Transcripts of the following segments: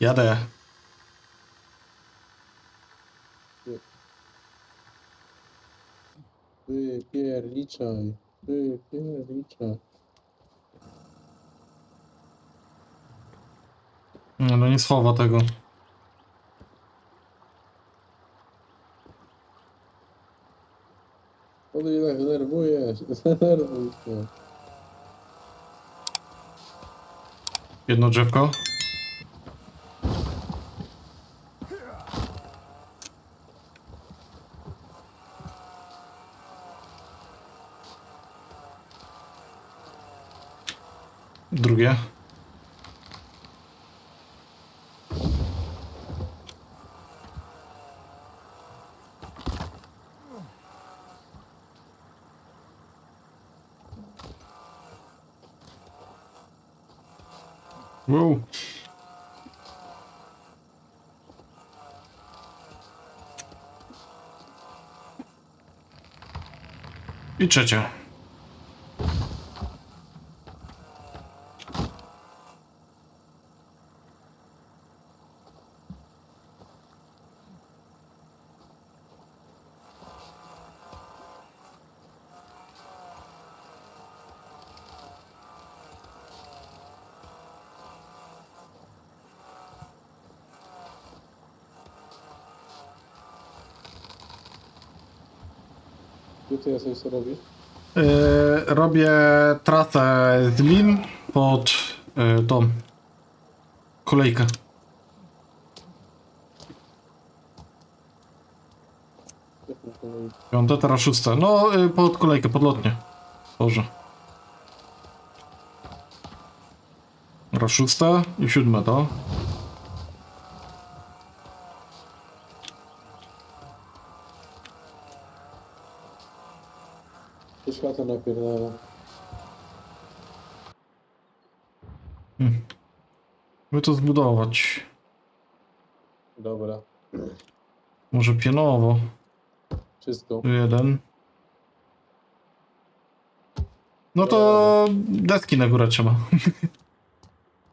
Jadę. Wypierliczaj. Wypierliczaj. Nie, No nie schowa tego. On mnie tak denerwuje. Zdenerwuj się. Jedno drzewko. Drugie. Wow. I trzecie. Gdzie ty jesteś, co robisz? Yy, robię trasę z lin pod yy, tą kolejkę. Piąte, teraz szóste. No, yy, pod kolejkę, pod lotnię. Boże. Raz szóste i siódme to. Napierdala. By to zbudować. Dobra. Może pionowo. Wszystko. Jeden. No to deski na górę trzeba.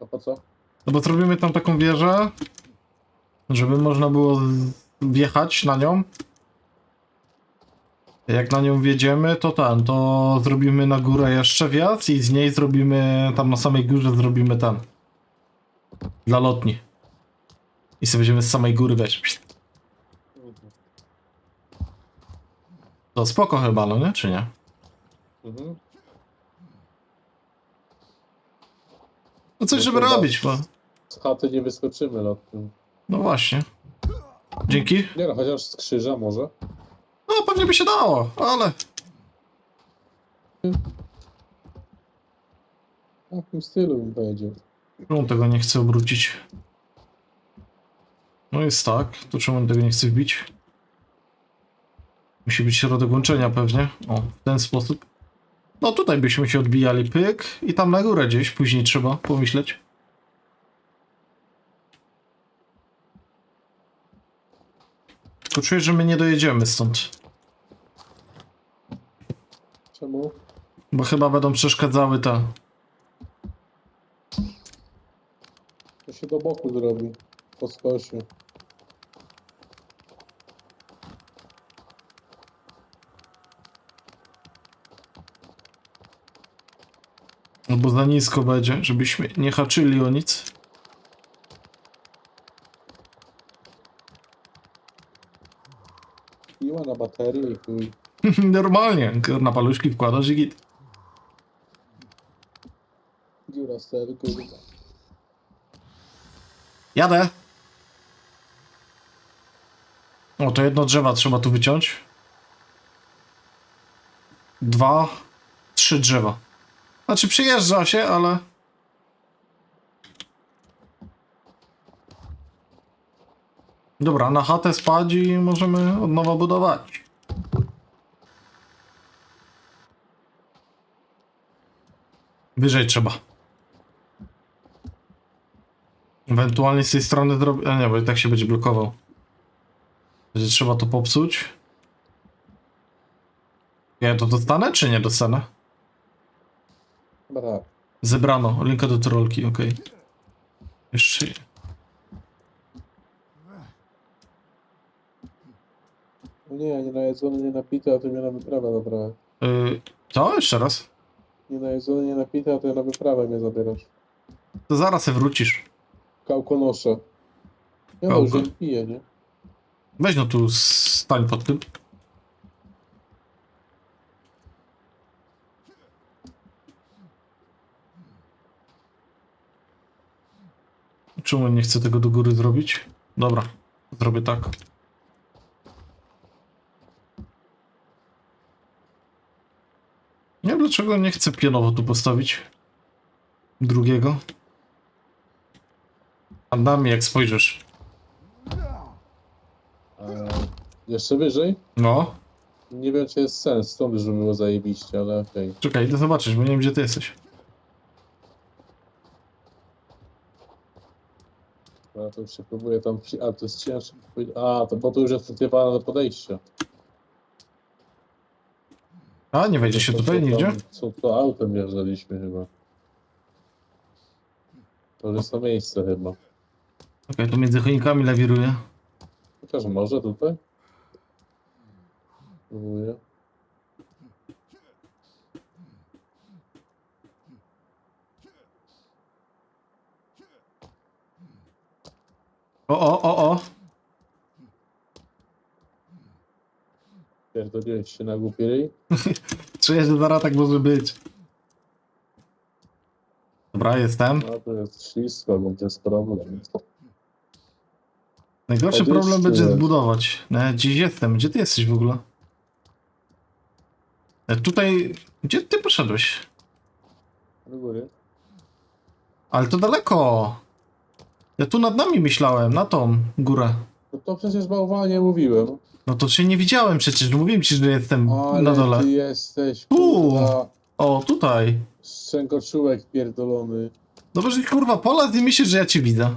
A po co? No bo zrobimy tam taką wieżę, żeby można było wjechać na nią. Jak na nią wjedziemy, to ten, to zrobimy na górę jeszcze wjazd i z niej zrobimy, tam na samej górze zrobimy ten. Dla lotni. I sobie będziemy z samej góry. Mhm. To spoko chyba, no nie? Czy nie? Mhm. No coś, No żeby to da. robić, bo... Z chaty nie wyskoczymy lotnym. No właśnie. Dzięki. Nie no, chociaż z krzyża może. Pewnie by się dało, ale... W tym stylu bym powiedział. Czemu tego nie chcę obrócić? No jest tak, to czemu tego nie chce wbić? Musi być środek łączenia pewnie. O, w ten sposób. No tutaj byśmy się odbijali, pyk. I tam na górę gdzieś, później trzeba pomyśleć. Tylko czuję, że my nie dojedziemy stąd. Czemu? Bo chyba będą przeszkadzały te... To się do boku zrobi. Po skosie. Albo za nisko będzie, żebyśmy nie haczyli o nic. Piła na baterię i chuj. Normalnie, na paluszki wkładasz i git. Dziura kurwa. Jadę! O, to jedno drzewa trzeba tu wyciąć. Dwa, trzy drzewa. Znaczy przyjeżdża się, ale... Dobra, na chatę spać i możemy od nowa budować. Wyżej trzeba. Ewentualnie z tej strony. A nie, bo i tak się będzie blokował. Będzie trzeba to popsuć. Ja to dostanę, czy nie dostanę? Chyba. Zebrano. Linka do trollki okej. Okay. Jeszcze. Nie, nie najedzony, nie napity, a to mnie na wyprawę dobra. Yy, co? Jeszcze raz? Nie najedzony, nie napity, a ty na wyprawę mnie zabierasz. To zaraz se wrócisz. Kałkonosze. Ja no, Kałko. już nie piję, nie? Weź no tu stań pod tym. Czemu nie chcę tego do góry zrobić? Dobra, zrobię tak. Nie wiem dlaczego nie chcę pionowo tu postawić. Drugiego. A nami jak spojrzysz. E, jeszcze wyżej? No, Nie wiem, czy jest sens, stąd żeby było zajebiście, ale okej. czekaj, idę zobaczyć, bo nie wiem gdzie ty jesteś. Okay. to już się próbuję tam... A, to jest cięższe. A, to bo to już jest cytowane do podejścia. A, nie wejdzie się To- tutaj to nigdzie? tam- Co to autem wjeżdżaliśmy chyba. To jest to miejsce chyba. Okej, to między choinkami lawiruje. Chociaż może tutaj? Próbuję. O, o, o, o. Pierdoliłeś się na głupi ryj? Czuję, że zaraz tak może być. Dobra, jestem. No to jest ślisko, bo to jest problem. Najgorszy Odjeżdżę. problem będzie zbudować. No, gdzieś jestem. Gdzie ty jesteś w ogóle? E, Tutaj... Gdzie ty poszedłeś? Do góry. Ale to daleko. Ja tu nad nami myślałem, na tą górę. No to przecież bałwanie mówiłem. No to cię nie widziałem przecież. Mówiłem ci, że jestem Ale na dole. ty jesteś, Tu. kurwa, O, tutaj. szczękoczułek pierdolony. Dobrze, że kurwa pola i myślisz, że ja cię widzę.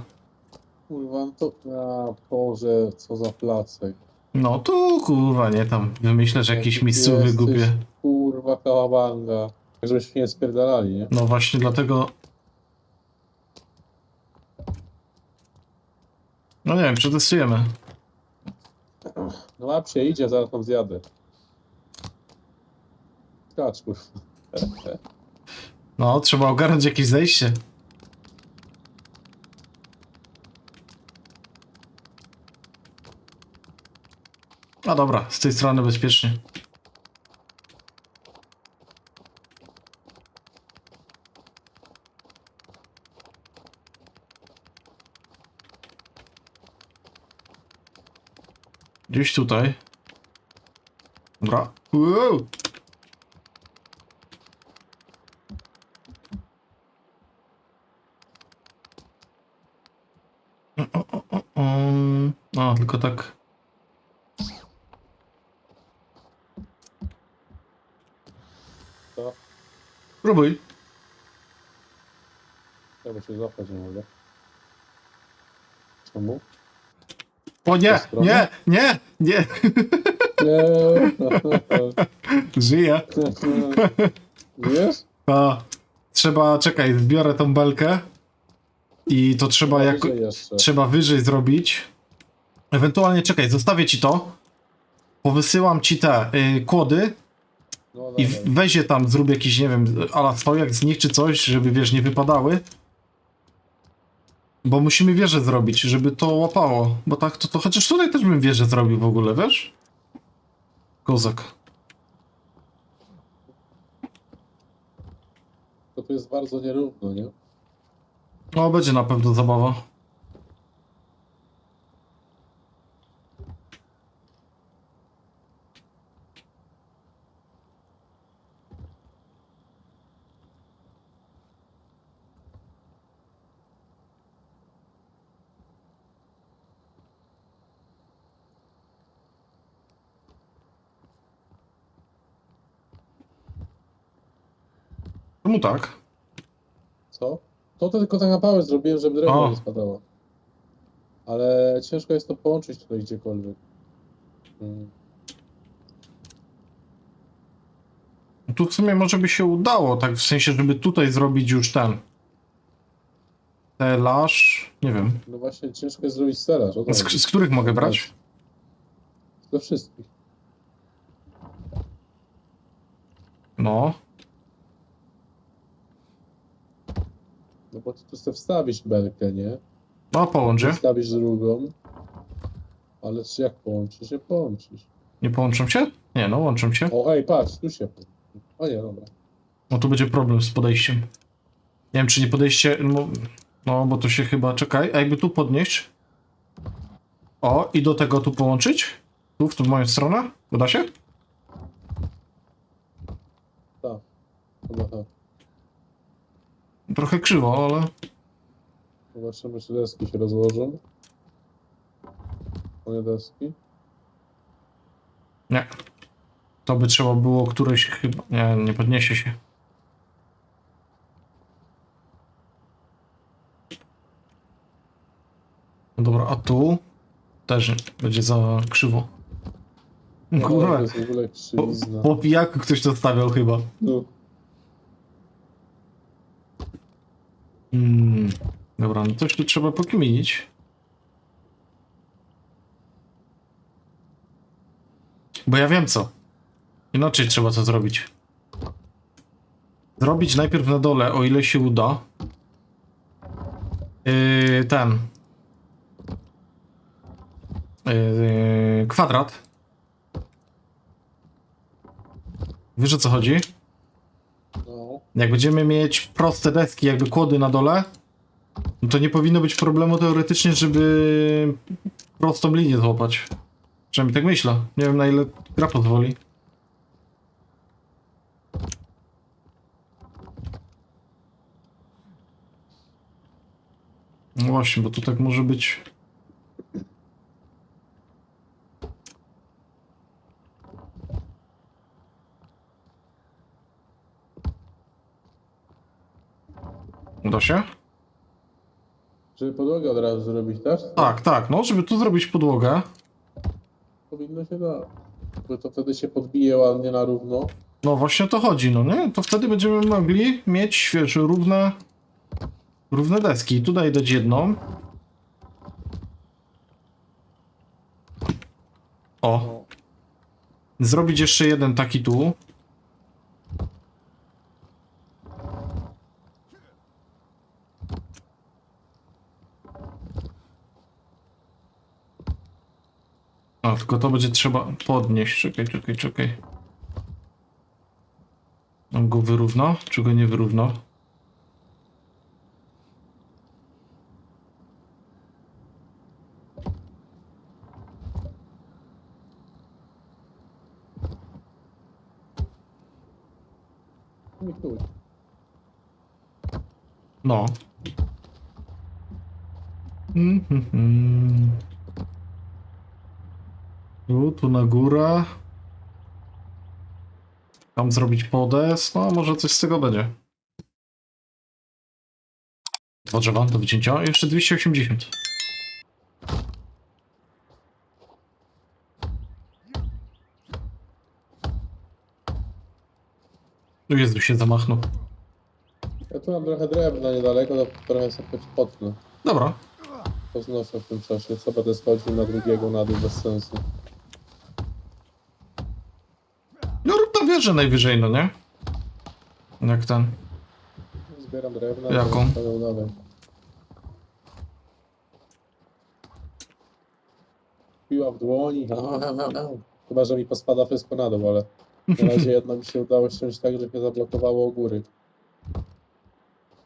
Kurwa, no to... A, Boże, co za placek. No tu kurwa, nie tam. Wymyślasz jakieś Jaki ty miejscowy jesteś, głupie. Kurwa, kałabanga. Tak żebyśmy nie spierdalali, nie? No właśnie dlatego. No nie wiem, przetestujemy. No łap się idzie, zaraz tam zjadę. Skacz. No, trzeba ogarnąć jakieś zejście. No dobra, z tej strony bezpiecznie. Gdzieś tutaj. Dobra. Wow. Um, no, tylko tak. Co? Próbuj. Ja się złapać nie mogę. Czemu? O nie, nie, nie, nie. Nie. Żyję. A, trzeba, czekaj, zbiorę tą belkę. I to trzeba jak, Wyżej jeszcze. trzeba wyżej zrobić. Ewentualnie, czekaj, zostawię ci to. Powysyłam ci te y, kłody No, i w- weź je tam, zrób jakiś, nie wiem, ala stojak z nich czy coś, żeby, wiesz, nie wypadały. Bo musimy wieżę zrobić, żeby to łapało. Bo tak to, to chociaż tutaj też bym wieżę zrobił w ogóle, wiesz? Kozak. To tu jest bardzo nierówno, nie? No, będzie na pewno zabawa. Czemu tak? Co? To, tylko tak na pałę zrobiłem, żeby drewno nie spadało. Ale ciężko jest to połączyć tutaj gdziekolwiek. Hmm. No tu w sumie może by się udało, tak w sensie, żeby tutaj zrobić już ten. Telaż. Nie wiem. No właśnie ciężko jest zrobić stelaż. Z, z których mogę brać? Do wszystkich. No. No bo ty tu chcesz wstawić belkę, nie? No, połącz je. Wstawisz drugą. Ale czy jak połączysz? Nie połączysz. Nie połączą się? Nie, no łączą się. O, ej, patrz, tu się. O nie, dobra. No tu będzie problem z podejściem. Nie wiem, czy nie podejście. No, no bo to się chyba. Czekaj, a jakby tu podnieść. O, i do tego tu połączyć? Tu, w tą moją stronę? Uda się? Tak. Chyba tak. Trochę krzywo, ale. Zobaczymy, czy deski się rozłożą. Moje deski. Nie. To by trzeba było któreś chyba. Nie, nie podniesie się. No dobra, a tu też będzie za krzywo. No, Kurwa, to jest w ogóle po, krzywizna. po pijaku ktoś to stawiał chyba. No. Hmm. Dobra, no coś tu trzeba pokminić. Bo ja wiem co. Inaczej trzeba to zrobić. Zrobić najpierw na dole, o ile się uda. Yy, ten. Yy, kwadrat. Wiesz o co chodzi? Jak będziemy mieć proste deski, jakby kłody na dole, no to nie powinno być problemu teoretycznie, żeby prostą linię złapać. Przynajmniej tak myślę. Nie wiem na ile gra pozwoli. No właśnie, bo tu tak może być. Uda się? Żeby podłogę od razu zrobić, tak? Tak, tak, no, żeby tu zrobić podłogę. Powinno się dać. Bo to wtedy się podbije ładnie na równo. No właśnie o to chodzi, no nie? To wtedy będziemy mogli mieć, wiesz, równe, równe deski. Tutaj dać jedną. O, zrobić jeszcze jeden taki tu. A, tylko to będzie trzeba podnieść. Czekaj, czekaj, czekaj. On go wyrówna, czy go nie wyrówna? No. Mhm. Tu, tu na górę. Tam zrobić podest. No, może coś z tego będzie. Dwa drzewa do wycięcia. Jeszcze 280. Tu Jezu się zamachnął. Ja tu mam trochę drewna niedaleko, to trochę sobie potnę. Dobra. Poznoszę w tym czasie. Co będę schodził na drugiego na dół bez sensu. No rób tam wieżę najwyżej, no nie? Jak ten. Zbieram drewna. Jaką? Piła w dłoni. Chyba, że mi pospada wszystko na dół, ale na razie jedno mi się udało ściąć tak, że mnie zablokowało u góry.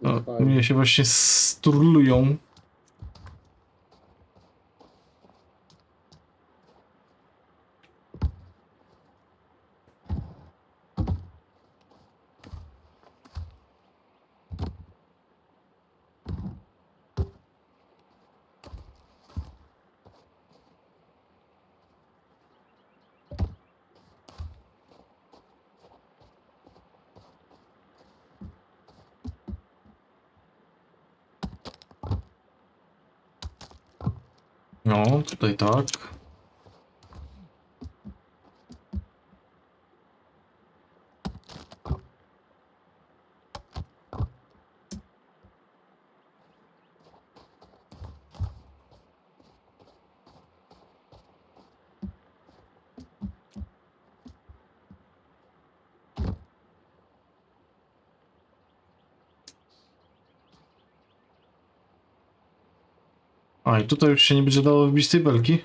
O, Fajnie. mnie się właśnie sturlują. No, tutaj tak. A i tutaj już się nie będzie dało wbić tej belki.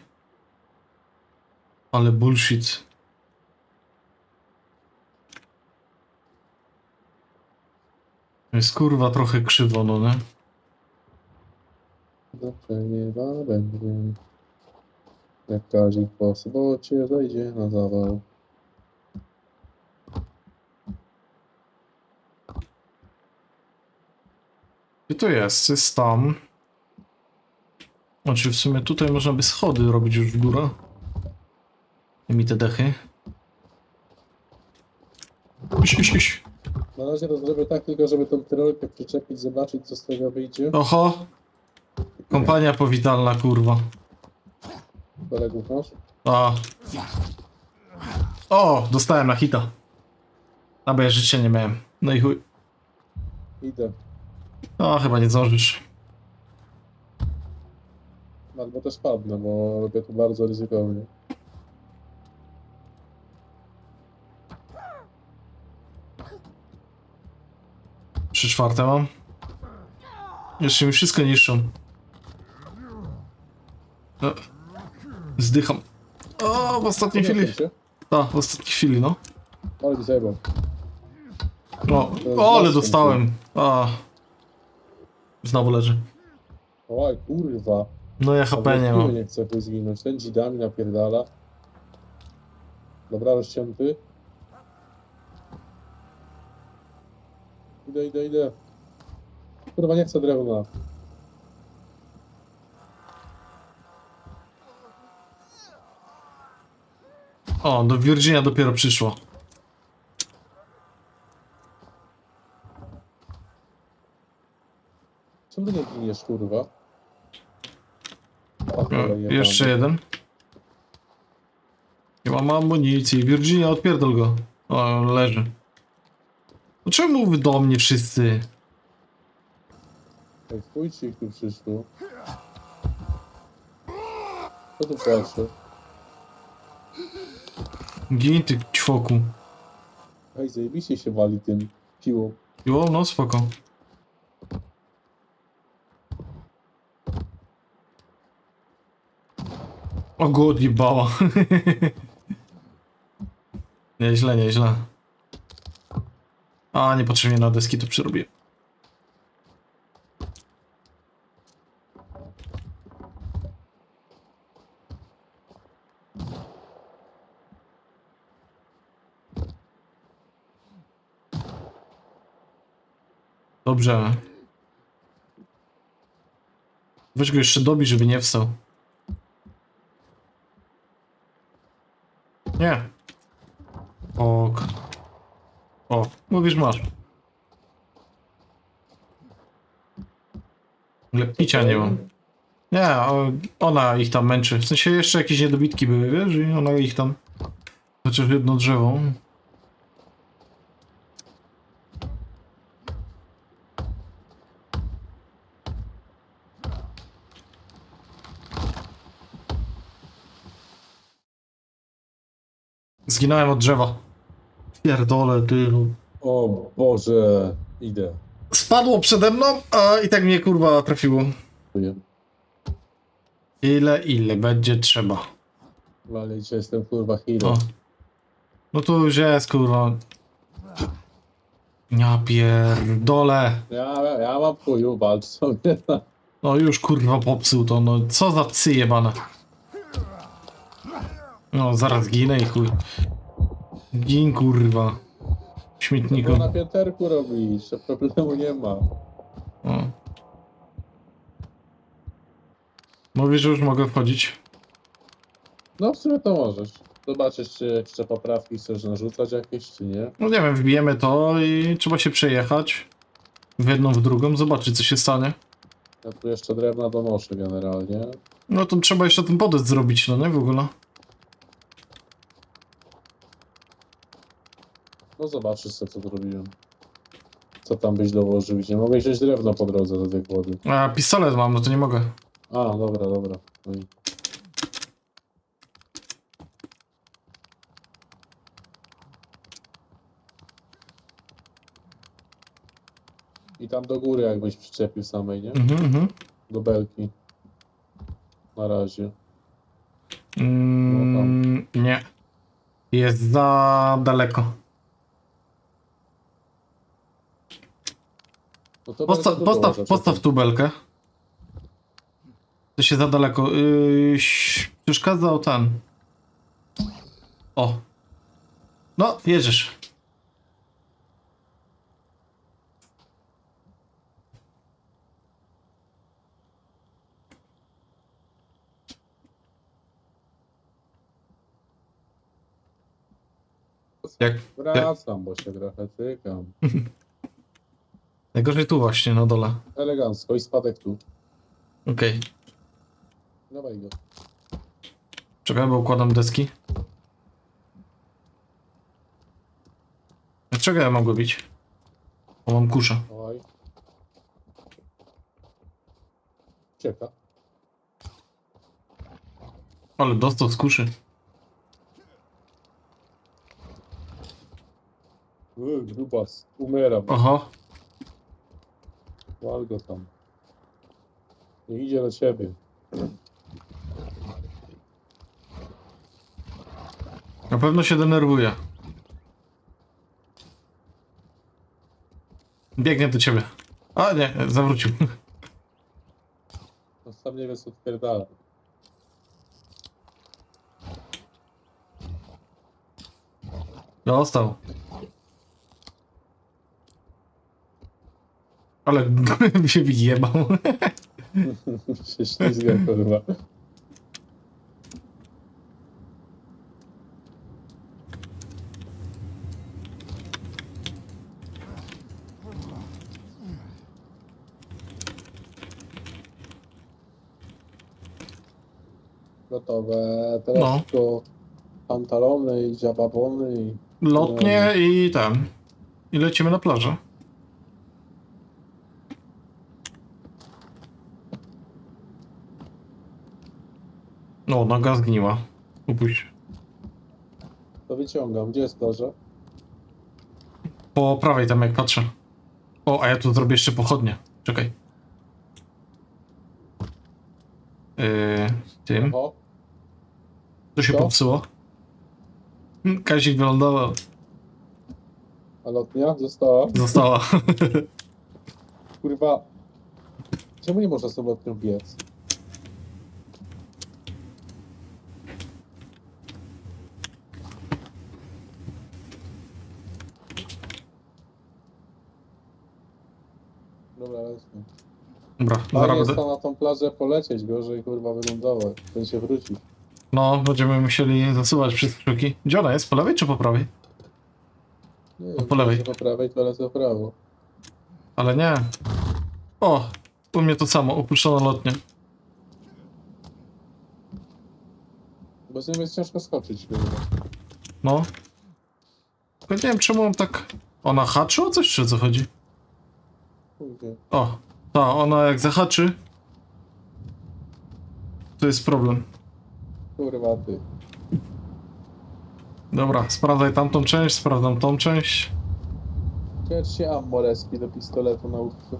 Ale bullshit. Jest kurwa trochę krzywo, no nie? Dobrze nieba będzie. Jak kazik po sobocie zejdzie na zawał. Gdzie to jest? Jest tam. Znaczy w sumie tutaj można by schody robić już w górę. Mi te dechy. Iś, iś, iś. Na razie to zrobię tak tylko, żeby tą tyrolkę przyczepić, zobaczyć co z tego wyjdzie. Oho! Kompania powitalna, kurwa. Kolegów masz? A. O, dostałem na hita. A bo ja życia nie miałem. No i chuj. Idę. O, chyba nie zdążysz. Albo też padnę, bo robię to bardzo ryzykownie. Trzy czwarte mam. Jeszcze mi wszystko niszczą. E, Zdycham. O, w ostatniej chwili. Się. A, w ostatniej chwili, no. Ale mi zajebał. O, o ale dostałem. A. Znowu leży. Oj, kurwa. No ja HP nie mam. nie chcę tu zginąć. Ten dzidami napierdala. Dobra, rozcięty. Idę, idę, idę. Kurwa, nie chcę drewna. O, do Virginia dopiero przyszło. Czemu ty nie giniesz, kurwa? O, O, cholera, jebany. jeszcze jeden. Nie mam amunicji. Virginia, odpierdol go. O, leży. No czemu wy do mnie wszyscy? Ej, ci ich tu przyszło. Co tu płacze? Gin ty ćwoku. Ej, zajebiście się wali tym piłą. Jo, no spoko. O go odjebała. nieźle, nieźle. A, niepotrzebnie na deski to przerobię. Dobrze. Weź go jeszcze dobi, żeby nie wstał. Nie. Ok. O, mówisz masz. Ale picia nie mam. Nie, ona ich tam męczy. W sensie jeszcze jakieś niedobitki były, wiesz? I ona ich tam... Chociaż jedno drzewo. Zginąłem od drzewa. Pierdolę, ty. no. O Boże, idę. Spadło przede mną, a i tak mnie kurwa trafiło. Ile, ile będzie trzeba. Walicie, jestem kurwa. O. No tu już jest kurwa. Ja pierdolę. Ja, ja mam chuju, walcz sobie. No już kurwa popsuł to, no co za psy jebane. No zaraz ginę i chuj. Gin kurwa. Śmietniku. To na pięterku robisz, to problemu nie ma. O. Mówisz, że już mogę wchodzić. No w sumie to możesz. Zobaczysz, czy jeszcze poprawki chcesz narzucać jakieś, czy nie. No nie wiem, wbijemy to i trzeba się przejechać. W jedną, w drugą, zobaczyć co się stanie. Ja tu jeszcze drewna donoszę generalnie. No to trzeba jeszcze ten podest zrobić, no nie w ogóle. No zobaczysz sobie, co zrobiłem. Co tam byś dołożył, gdzie mogę wziąć drewno po drodze do tej wody. A pistolet mam, no to nie mogę. A, dobra, dobra. No i... I tam do góry jakbyś przyczepił samej, nie? Mhm, mhm. Do belki. na razie. Mm, nie. Jest za daleko. No to Posta bardzo postaw, postaw tu belkę. To się za daleko. Yy, przeszkadzał ten. O. No, jedziesz. Jak, Wracam, bo się trochę tykam. najgorzej tu właśnie, na dole. Elegancko i spadek tu. Okej. Dawaj go. Czekaj, bo układam deski. Dlaczego ja mogę bić? Bo mam kuszę. Dawaj. Cieka. Ale dostał z kuszy. Uy, grubas. Umieram. Oho. Wal go tam. Nie idzie do ciebie. Na pewno się denerwuje. Biegnie do ciebie. A nie, zawrócił. No sam nie wie co odpierdala. Dostał. Ale mi się wyjebał. się ślizga kurwa. Gotowe. Teraz No. tylko pantalony i dziababony i... Lotnie i ten. I lecimy na plażę. No, noga zgniła. Upuść. To wyciągam. Gdzie jest plaża? Po prawej tam jak patrzę. O, a ja tu zrobię jeszcze pochodnie. Czekaj. Yy, tym. O, To się Co? popsuło. Mm, Kazik wylądował. a lotnia została. Została. Kurwa. Czemu nie można sobie lotnią biec? Dobra, lecimy. Dobra, Fajnie zaraz jest tam na tą plażę polecieć, gorzej kurwa wylądować. Ten się wróci. No, będziemy musieli zasuwać przez krzyki. Gdzie ona jest? Po lewej czy po prawej? Nie po lewej. Po prawej, to lecę po prawo. Ale nie. O, u mnie to samo, opuszczono lotnie. Bo z nim jest ciężko skoczyć. Kurwa. No. Tylko nie wiem czemu on tak... Ona haczy o coś, czy o co chodzi? Chuj wie. O, ta, ona jak zahaczy... To jest problem. Kurwa ty. Dobra, sprawdzaj tamtą część, sprawdzam tą część. Ciecz się ammo respi do pistoletu na łódce.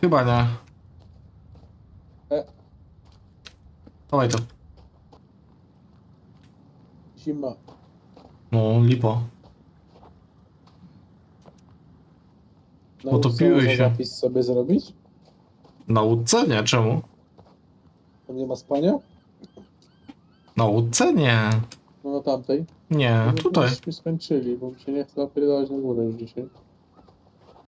Chyba nie. E. Dawaj to. Zima. No, lipo. Łódce można się. zapis sobie zrobić? Na łódce? Nie, czemu? Tam nie ma spania? Na łódce? Nie. No na tamtej. Nie, No, tutaj. Myśmy skończyli, bo mi się nie chce napierdalać na górę już dzisiaj.